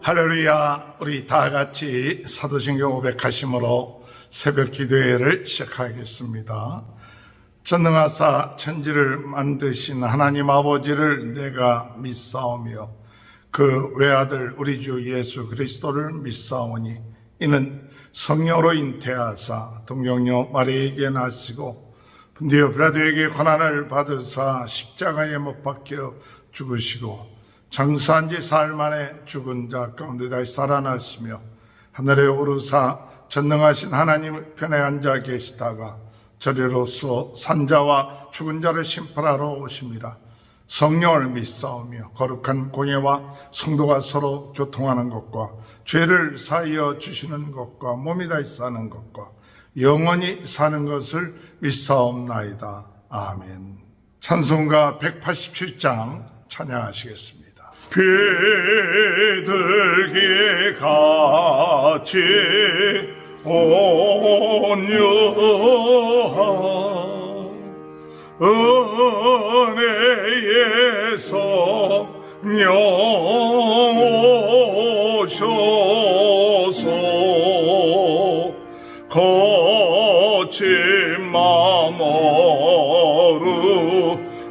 할렐루야, 우리 다 같이 사도신경 500하심으로 새벽 기도회를 시작하겠습니다. 전능하사 천지를 만드신 하나님 아버지를 내가 믿사오며 그 외아들 우리 주 예수 그리스도를 믿사오니 이는 성령으로 잉태하사 동정녀 마리에게 나시고 분디어 브라드에게 고난을 받으사 십자가에 못 박혀 죽으시고 장사한 지 사흘 만에 죽은 자 가운데 다시 살아나시며 하늘에 오르사 전능하신 하나님 편에 앉아 계시다가 저리로서 산자와 죽은 자를 심판하러 오심이라 성령을 믿사오며 거룩한 공예와 성도가 서로 교통하는 것과 죄를 사하여 주시는 것과 몸이 다시 사는 것과 영원히 사는 것을 믿사옵나이다. 아멘. 찬송가 187장 찬양하시겠습니다. 비둘기 같이 온유한 은혜에서 녀오셔서 거친 마모루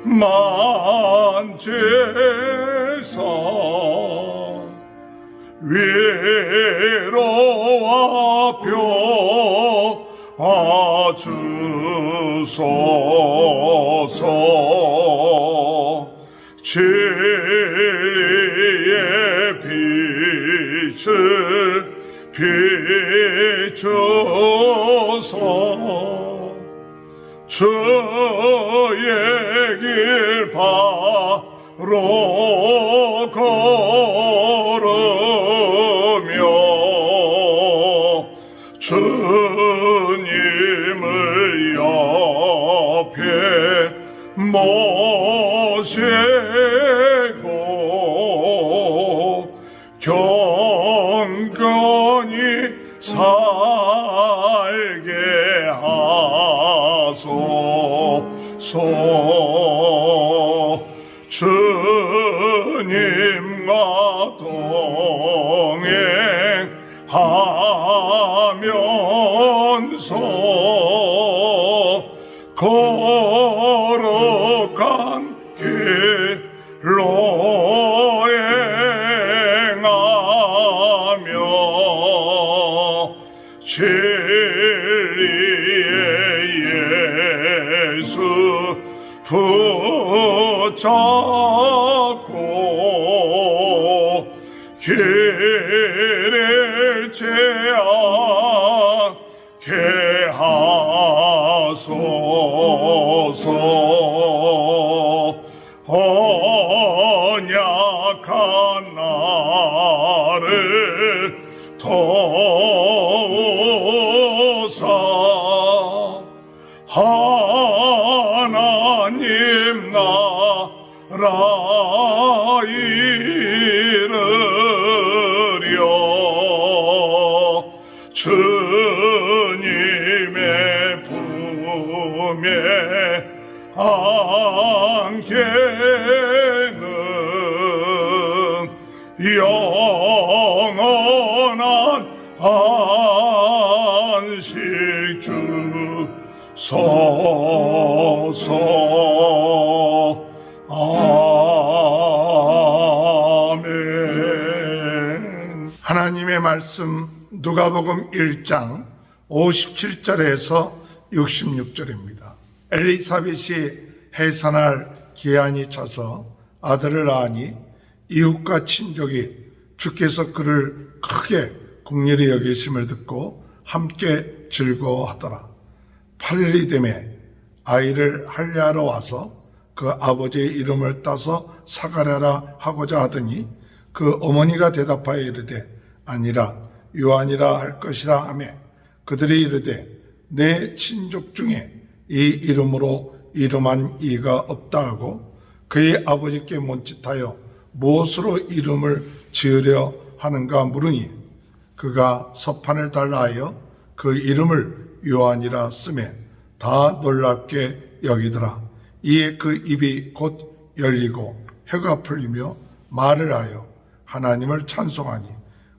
만 제사 위로와 평아주소서. 진리의 빛을 비추소 주의 길 바로 걸으며 주님을 옆에 모시 주님과 동행하면서 거룩한 길로 행하며 진리의 예수 붙잡 길을 제하게 하소서. 언약한 나를 도우사. 하나님 나라 이 안개는 영원한 안식 주소서 아멘 하나님의 말씀 누가복음 1장 57절에서 66절입니다. 엘리사벳이 해산할 기한이 차서 아들을 낳으니 이웃과 친족이 주께서 그를 크게 국률이 여기심을 듣고 함께 즐거워하더라. 8일이 되매 아이를 할례하러 와서 그 아버지의 이름을 따서 사가랴라 하고자 하더니 그 어머니가 대답하여 이르되 아니라 요한이라 할 것이라 하며 그들이 이르되 내 친족 중에 이 이름으로 이름한 이가 없다 하고 그의 아버지께 몬짓하여 무엇으로 이름을 지으려 하는가 물으니 그가 서판을 달라 하여 그 이름을 요한이라 쓰매 다 놀랍게 여기더라. 이에 그 입이 곧 열리고 혀가 풀리며 말을 하여 하나님을 찬송하니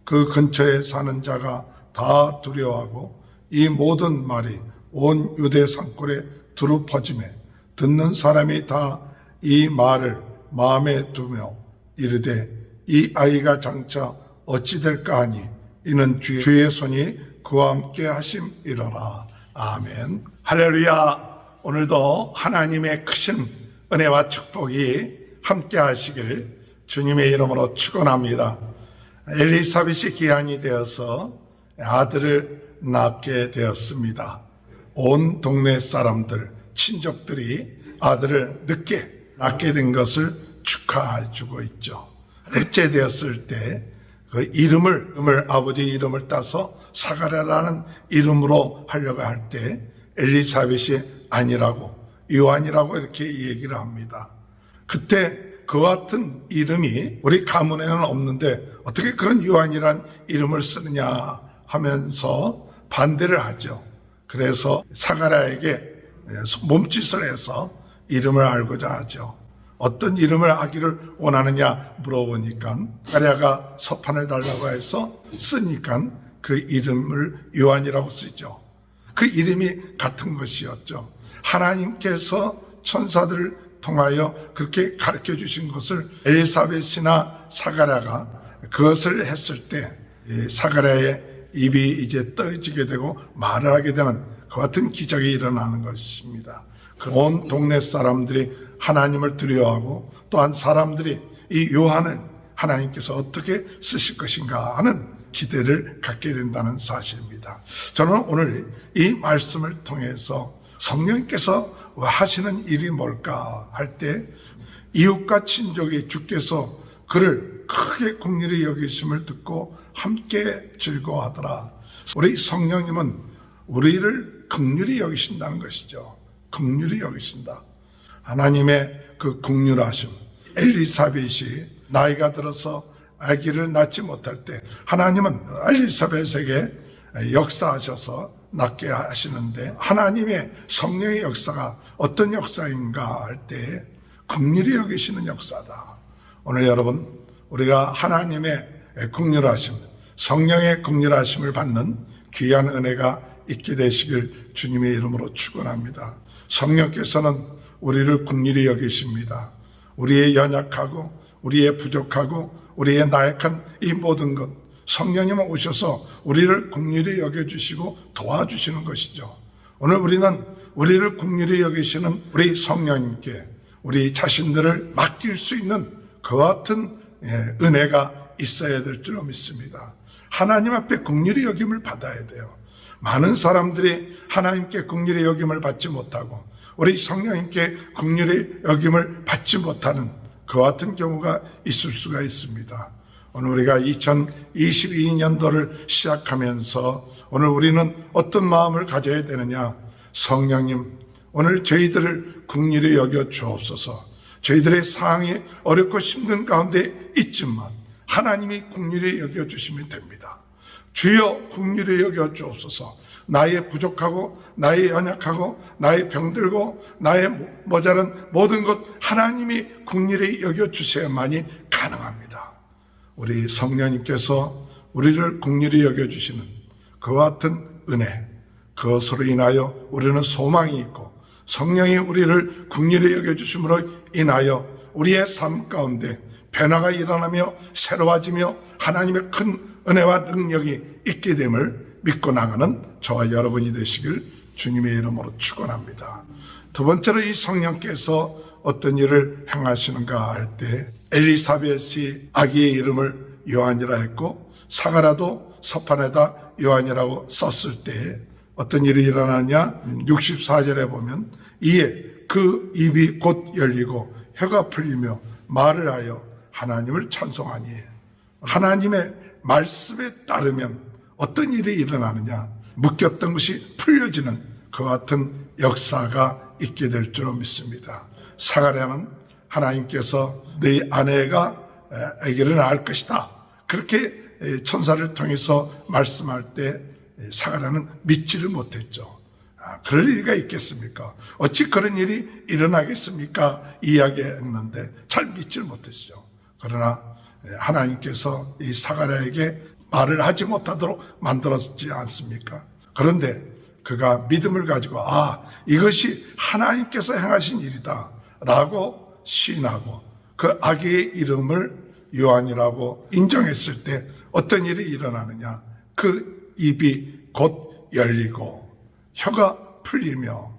그 근처에 사는 자가 다 두려워하고 이 모든 말이 온 유대 산골에 두루 퍼짐에 듣는 사람이 다 이 말을 마음에 두며 이르되 이 아이가 장차 어찌 될까 하니? 이는 주- 주의 손이 그와 함께 하심이로라. 아멘. 할렐루야. 오늘도 하나님의 크신 은혜와 축복이 함께 하시길 주님의 이름으로 축원합니다. 엘리사벳이 기한이 되어서 아들을 낳게 되었습니다. 온 동네 사람들, 친족들이 아들을 늦게 낳게 된 것을 축하해 주고 있죠. 둘째 되었을 때 그 이름을, 이름을 아버지 이름을 따서 사가랴라는 이름으로 하려고 할 때 엘리사벳이 아니라고 요한이라고 이렇게 얘기를 합니다. 그때 그 같은 이름이 우리 가문에는 없는데 어떻게 그런 요한이란 이름을 쓰느냐 하면서 반대를 하죠. 그래서 사가랴에게 몸짓을 해서 이름을 알고자 하죠. 어떤 이름을 하기를 원하느냐 물어보니까 사가랴가 서판을 달라고 해서 쓰니까 그 이름을 요한이라고 쓰죠. 그 이름이 같은 것이었죠. 하나님께서 천사들을 통하여 그렇게 가르쳐 주신 것을 엘리사벳이나 사가랴가 그것을 했을 때이 사가랴의 입이 이제 떠지게 되고 말을 하게 되는 그 같은 기적이 일어나는 것입니다. 그온 동네 사람들이 하나님을 두려워하고 또한 사람들이 이 요한을 하나님께서 어떻게 쓰실 것인가 하는 기대를 갖게 된다는 사실입니다. 저는 오늘 이 말씀을 통해서 성령께서 하시는 일이 뭘까 할 때 이웃과 친족이 주께서 그를 크게 국률이 여기심을 듣고 함께 즐거워하더라. 우리 성령님은 우리를 극률이 여기신다는 것이죠. 극률이 여기신다. 하나님의 그 국률하심. 엘리사벳이 나이가 들어서 아기를 낳지 못할 때 하나님은 엘리사벳에게 역사하셔서 낳게 하시는데 하나님의 성령의 역사가 어떤 역사인가 할때 긍휼히 여기시는 역사다. 오늘 여러분 우리가 하나님의 긍휼하심, 성령의 긍휼하심을 받는 귀한 은혜가 있게 되시길 주님의 이름으로 축원합니다. 성령께서는 우리를 긍휼히 여기십니다. 우리의 연약하고 우리의 부족하고 우리의 나약한 이 모든 것 성령님은 오셔서 우리를 긍휼히 여겨주시고 도와주시는 것이죠. 오늘 우리는 우리를 긍휼히 여기시는 우리 성령님께 우리 자신들을 맡길 수 있는 그 같은 예, 은혜가 있어야 될 줄로 믿습니다. 하나님 앞에 긍휼히 여김을 받아야 돼요. 많은 사람들이 하나님께 긍휼히 여김을 받지 못하고 우리 성령님께 긍휼히 여김을 받지 못하는 그 같은 경우가 있을 수가 있습니다. 오늘 우리가 2022년도를 시작하면서 오늘 우리는 어떤 마음을 가져야 되느냐? 성령님, 오늘 저희들을 국리를 여겨 주옵소서. 저희들의 상황이 어렵고 힘든 가운데 있지만 하나님이 국리를 여겨 주시면 됩니다. 주여 국리를 여겨 주옵소서. 나의 부족하고 나의 연약하고 나의 병들고 나의 모자란 모든 것 하나님이 국리를 여겨 주셔야만이 가능합니다. 우리 성령님께서 우리를 국리를 여겨 주시는 그와 같은 은혜 그것으로 인하여 우리는 소망이 있고 성령이 우리를 국리를 여겨 주심으로 인하여 우리의 삶 가운데 변화가 일어나며 새로워지며 하나님의 큰 은혜와 능력이 있게 됨을 믿고 나가는 저와 여러분이 되시길 주님의 이름으로 축원합니다. 두 번째로 이 성령께서 어떤 일을 행하시는가 할 때 엘리사벳이 아기의 이름을 요한이라 했고 사가라도 서판에다 요한이라고 썼을 때 어떤 일이 일어나냐 64절에 보면 이에 그 입이 곧 열리고 혀가 풀리며 말을 하여 하나님을 찬송하니 하나님의 말씀에 따르면 어떤 일이 일어나느냐 묶였던 것이 풀려지는 그 같은 역사가 있게 될 줄로 믿습니다. 사가랴는 하나님께서 네 아내가 아기를 낳을 것이다. 그렇게 천사를 통해서 말씀할 때 사가랴는 믿지를 못했죠. 아, 그럴 리가 있겠습니까? 어찌 그런 일이 일어나겠습니까? 이야기했는데 잘 믿지를 못했죠. 그러나 하나님께서 이 사가랴에게 말을 하지 못하도록 만들었지 않습니까? 그런데 그가 믿음을 가지고 아 이것이 하나님께서 행하신 일이다 라고 시인하고 그 아기의 이름을 요한이라고 인정했을 때 어떤 일이 일어나느냐? 그 입이 곧 열리고 혀가 풀리며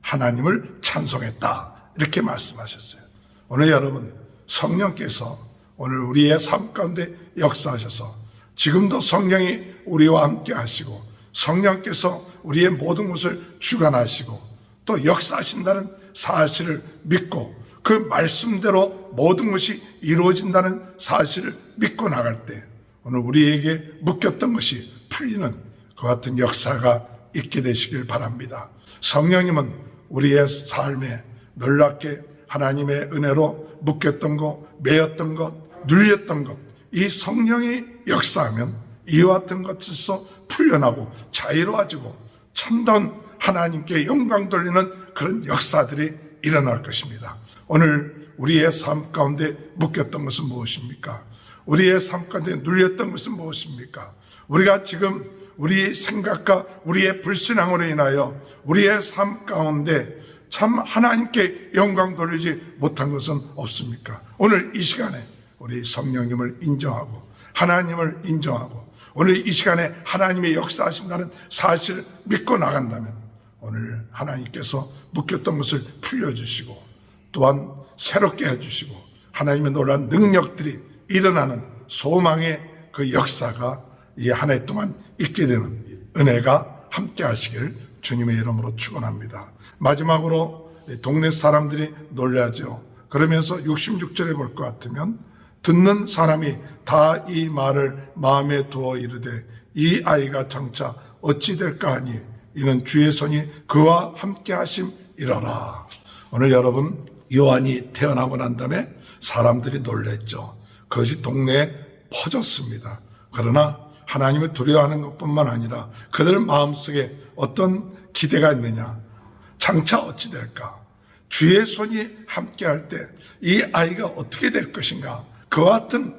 하나님을 찬송했다. 이렇게 말씀하셨어요. 오늘 여러분 성령께서 오늘 우리의 삶 가운데 역사하셔서 지금도 성령이 우리와 함께 하시고 성령께서 우리의 모든 것을 주관하시고 또 역사하신다는 사실을 믿고 그 말씀대로 모든 것이 이루어진다는 사실을 믿고 나갈 때 오늘 우리에게 묶였던 것이 풀리는 그 같은 역사가 있게 되시길 바랍니다. 성령님은 우리의 삶에 놀랍게 하나님의 은혜로 묶였던 것, 매였던 것, 눌렸던 것, 이 성령이 역사하면 이와 같은 것에서 풀려나고 자유로워지고 참다운 하나님께 영광 돌리는 그런 역사들이 일어날 것입니다. 오늘 우리의 삶 가운데 묶였던 것은 무엇입니까? 우리의 삶 가운데 눌렸던 것은 무엇입니까? 우리가 지금 우리의 생각과 우리의 불신앙으로 인하여 우리의 삶 가운데 참 하나님께 영광 돌리지 못한 것은 없습니까? 오늘 이 시간에 우리 성령님을 인정하고 하나님을 인정하고 오늘 이 시간에 하나님의 역사하신다는 사실을 믿고 나간다면 오늘 하나님께서 묶였던 것을 풀려주시고 또한 새롭게 해주시고 하나님의 놀란 능력들이 일어나는 소망의 그 역사가 이 한 해 동안 있게 되는 은혜가 함께 하시길 주님의 이름으로 축원합니다. 마지막으로 동네 사람들이 놀라죠. 그러면서 66절에 볼 것 같으면 듣는 사람이 다 이 말을 마음에 두어 이르되 이 아이가 장차 어찌 될까 하니 이는 주의 손이 그와 함께 하심 이러라. 오늘 여러분 요한이 태어나고 난 다음에 사람들이 놀랬죠. 그것이 동네에 퍼졌습니다. 그러나 하나님을 두려워하는 것뿐만 아니라 그들 마음속에 어떤 기대가 있느냐. 장차 어찌 될까? 주의 손이 함께 할 때 이 아이가 어떻게 될 것인가? 그와 같은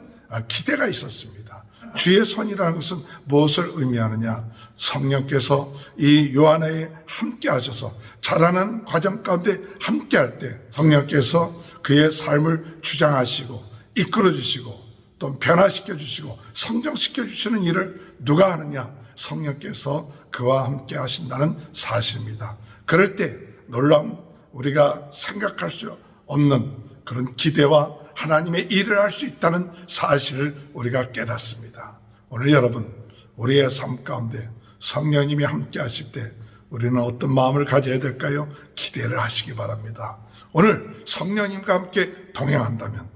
기대가 있었습니다. 주의 손이라는 것은 무엇을 의미하느냐? 성령께서 이 요한에 함께 하셔서 자라는 과정 가운데 함께 할 때 성령께서 그의 삶을 주장하시고 이끌어 주시고 또 변화시켜 주시고 성장시켜 주시는 일을 누가 하느냐? 성령께서 그와 함께 하신다는 사실입니다. 그럴 때 놀라운 우리가 생각할 수 없는 그런 기대와 하나님의 일을 할 수 있다는 사실을 우리가 깨닫습니다. 오늘 여러분, 우리의 삶 가운데 성령님이 함께 하실 때 우리는 어떤 마음을 가져야 될까요? 기대를 하시기 바랍니다. 오늘 성령님과 함께 동행한다면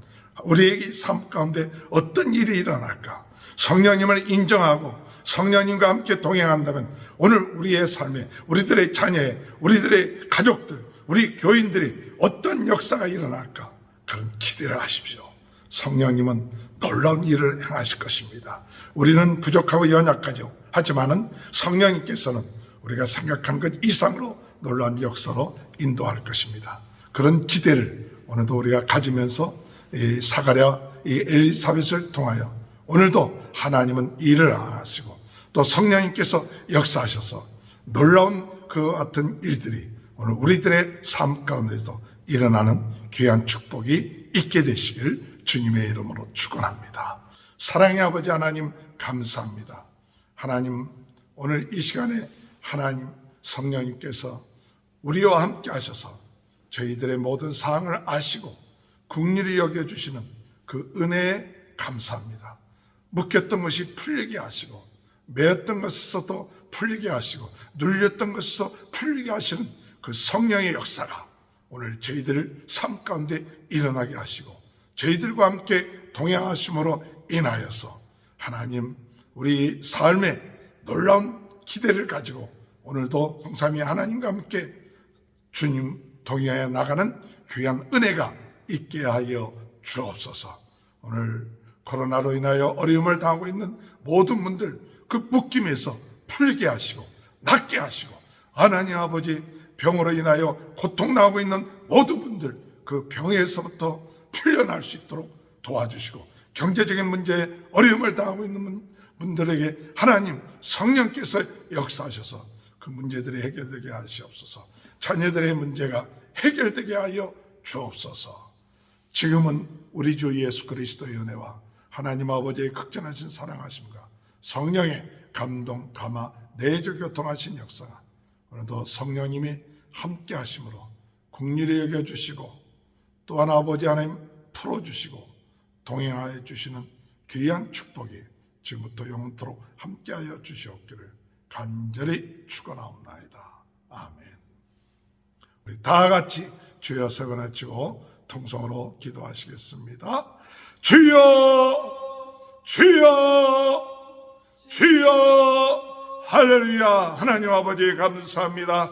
우리에게 삶 가운데 어떤 일이 일어날까? 성령님을 인정하고 성령님과 함께 동행한다면 오늘 우리의 삶에 우리들의 자녀에 우리들의 가족들 우리 교인들이 어떤 역사가 일어날까? 그런 기대를 하십시오. 성령님은 놀라운 일을 행하실 것입니다. 우리는 부족하고 연약하죠. 하지만은 성령님께서는 우리가 생각한 것 이상으로 놀라운 역사로 인도할 것입니다. 그런 기대를 오늘도 우리가 가지면서 이 사가랴 이 엘리사벳을 통하여 오늘도 하나님은 일을 하시고 또 성령님께서 역사하셔서 놀라운 그 같은 일들이 오늘 우리들의 삶 가운데서 일어나는 귀한 축복이 있게 되시길 주님의 이름으로 축원합니다. 사랑의 아버지 하나님 감사합니다. 하나님 오늘 이 시간에 하나님 성령님께서 우리와 함께 하셔서 저희들의 모든 사항을 아시고 국리를 여겨 주시는 그 은혜에 감사합니다. 묶였던 것이 풀리게 하시고 매였던 것에서도 풀리게 하시고 눌렸던 것에서 풀리게 하시는 그 성령의 역사가 오늘 저희들 삶 가운데 일어나게 하시고 저희들과 함께 동행하심으로 인하여서 하나님 우리 삶에 놀라운 기대를 가지고 오늘도 성삼위 하나님과 함께 주님 동행해 나가는 귀한 은혜가 있게 하여 주옵소서. 오늘 코로나로 인하여 어려움을 당하고 있는 모든 분들 그 묶임에서 풀게 하시고 낫게 하시고 하나님 아버지 병으로 인하여 고통당하고 있는 모든 분들 그 병에서부터 풀려날 수 있도록 도와주시고 경제적인 문제에 어려움을 당하고 있는 분- 분들에게 하나님 성령께서 역사하셔서 그 문제들이 해결되게 하시옵소서. 자녀들의 문제가 해결되게 하여 주옵소서. 지금은 우리 주 예수 그리스도의 은혜와 하나님 아버지의 극전하신 사랑하심과 성령의 감동, 감화, 내주 교통하신 역사가 오늘도 성령님이 함께 하심으로 국리를 여겨주시고 또한 아버지 하나님 풀어주시고 동행하여 주시는 귀한 축복이 지금부터 영원토록 함께하여 주시옵기를 간절히 축원하옵나이다. 아멘. 우리 다 같이 주여 서거나 치고 통성으로 기도하시겠습니다. 주여, 주여, 주여, 할렐루야. 하나님 아버지 감사합니다.